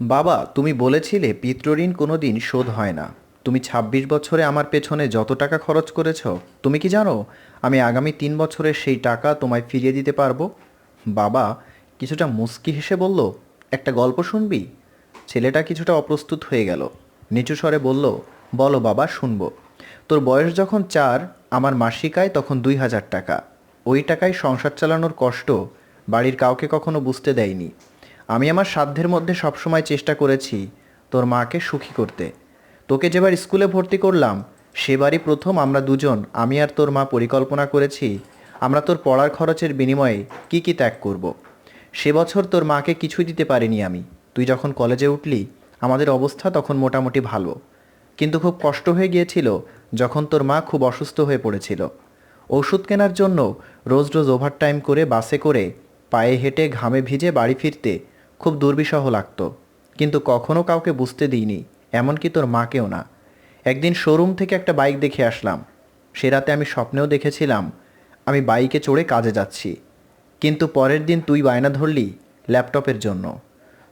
বাবা, তুমি বলেছিলে পিতৃঋণ কোনো দিন শোধ হয় না। তুমি ২৬ বছরে আমার পেছনে যত টাকা খরচ করেছ, তুমি কি জানো আমি আগামী তিন বছরের সেই টাকা তোমায় ফিরিয়ে দিতে পারব? বাবা, কিছুটা মুস্কি হেসে বলল, একটা গল্প শুনবি? ছেলেটা কিছুটা অপ্রস্তুত হয়ে গেল। নিচু স্বরে বলল, বলো বাবা, শুনব। তোর বয়স যখন চার, আমার মাসিক আয় তখন দুই হাজার টাকা। ওই টাকায় সংসার চালানোর কষ্ট বাড়ির কাউকে কখনো বুঝতে দেয়নি। আমি আমার সাধ্যের মধ্যে সবসময় চেষ্টা করেছি তোর মাকে সুখী করতে। তোকে যেবার স্কুলে ভর্তি করলাম, সেবারই প্রথম আমরা দুজন, আমি আর তোর মা পরিকল্পনা করেছি, আমরা তোর পড়ার খরচের বিনিময়ে কি কি ত্যাগ করব। সে বছর তোর মাকে কিছুই দিতে পারিনি আমি। তুই যখন কলেজে উঠলি, আমাদের অবস্থা তখন মোটামুটি ভালো। কিন্তু খুব কষ্ট হয়ে গিয়েছিল যখন তোর মা খুব অসুস্থ হয়ে পড়েছিল। ওষুধ কেনার জন্য রোজ রোজ ওভারটাইম করে বাসে করে পায়ে হেঁটে ঘামে ভিজে বাড়ি ফিরতে খুব দুর্বিষহ লাগতো। কিন্তু কখনো কাউকে বুঝতে দিইনি, এমনকি তোর মাকেও না। একদিন শোরুম থেকে একটা বাইক দেখে আসলাম। সে রাতে আমি স্বপ্নেও দেখেছিলাম, আমি বাইকে চড়ে কাজে যাচ্ছি। কিন্তু পরের দিন তুই বায়না ধরলি ল্যাপটপের জন্য।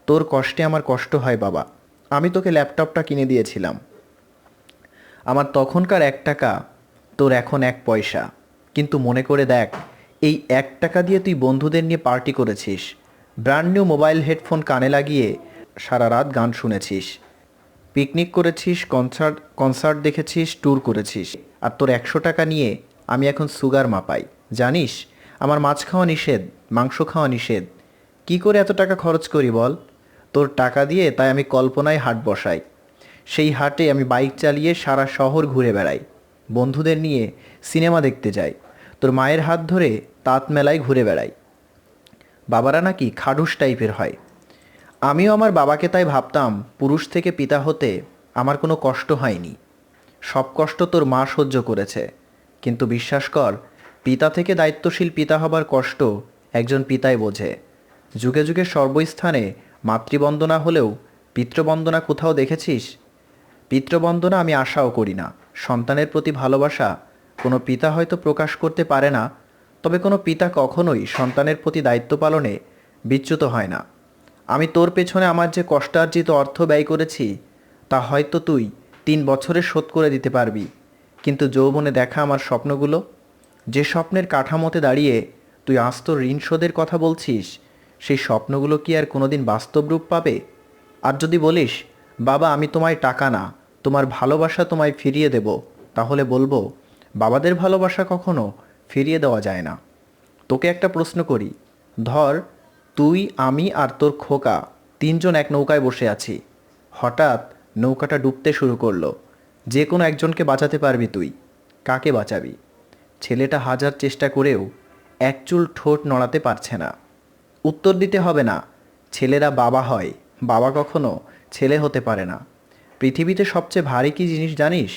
তোর কষ্টে আমার কষ্ট হয় বাবা, আমি তোকে ল্যাপটপটা কিনে দিয়েছিলাম। আমার তখনকার এক টাকা, তোর এখন এক পয়সা। কিন্তু মনে করে দেখ, এই এক টাকা দিয়ে তুই বন্ধুদের নিয়ে পার্টি করেছিস। ব্র্যান্ড নিউ মোবাইল হেডফোন কানে লাগিয়ে সারা রাত গান শুনেছিস। পিকনিক করেছিস, কনসার্ট কনসার্ট দেখেছিস, ট্যুর করেছিস। আর তোর একশো টাকা নিয়ে আমি এখন সুগার মাপাই। জানিস, আমার মাছ খাওয়া নিষেধ, মাংস খাওয়া নিষেধ। কি করে এত টাকা খরচ করি বল? তোর টাকা দিয়ে তাই আমি কল্পনায় হাট বসাই। সেই হাটে আমি বাইক চালিয়ে সারা শহর ঘুরে বেড়াই। বন্ধুদের নিয়ে সিনেমা দেখতে যাই। তোর মায়ের হাত ধরে তাঁত মেলায় ঘুরে বেড়াই। বাবারা নাকি খাডুস টাইপের হয়। আমিও আমার বাবাকে তাই ভাবতাম, পুরুষ থেকে পিতা হতে আমার কোনো কষ্ট হয়নি। সব কষ্ট তোর মা সহ্য করেছে। কিন্তু বিশ্বাস কর, পিতা থেকে দায়িত্বশীল পিতা হবার কষ্ট একজন পিতাই বোঝে। যুগে যুগে সর্বস্থানে মাতৃবন্দনা হলেও পিতৃবন্দনা কোথাও দেখেছিস? পিতৃবন্দনা আমি আশাও করি না। সন্তানের প্রতি ভালোবাসা কোনো পিতা হয়তো প্রকাশ করতে পারে না তবে কোনো পিতা কখনোই সন্তানের প্রতি দায়িত্ব পালনে বিচ্যুত হয় না। আমি তোর পেছনে আমার যে কষ্টার্জিত অর্থ ব্যয় করেছি, তা হয়তো তুই তিন বছরে শোধ করে দিতে পারবি। কিন্তু যৌবনে দেখা আমার স্বপ্নগুলো। যে স্বপ্নের কাঠামোতে দাঁড়িয়ে তুই আস্ত ঋণ শোধের কথা বলছিস, সেই স্বপ্নগুলো কি আর কোনোদিন বাস্তব রূপ পাবে? আর যদি বলিস, বাবা, আমি তোমায় টাকা না, তোমার ভালোবাসা তোমায় ফিরিয়ে দেব, তাহলে বলব, বাবাদের ভালোবাসা কখনো ফিরিয়ে দেওয়া যায় না। তোকে একটা প্রশ্ন করি। ধর, তুই, আমি আর তোর খোকা তিনজন এক নৌকায় বসে আছি। হঠাৎ নৌকাটা ডুবতে শুরু করল। যে কোনো একজনকে বাঁচাতে পারবি তুই। কাকে বাঁচাবি? ছেলেটা হাজার চেষ্টা করেও এক চুল ঠোঁট নড়াতে পারছে না। উত্তর দিতে হবে না, ছেলেরা বাবা হয়। বাবা কখনো ছেলে হতে পারে না। পৃথিবীতে সবচেয়ে ভারী কি জিনিস জানিস?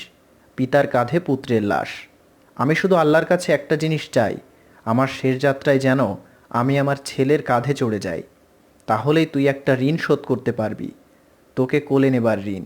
পিতার কাঁধে পুত্রের লাশ। আমি শুধু আল্লাহর কাছে একটা জিনিস চাই, আমার শেষ যাত্রায় যেন আমি আমার ছেলের কাঁধে চড়ে যাই, তাহলেই তুই একটা ঋণ শোধ করতে পারবি। তোকে কোলে নেবার ঋণ।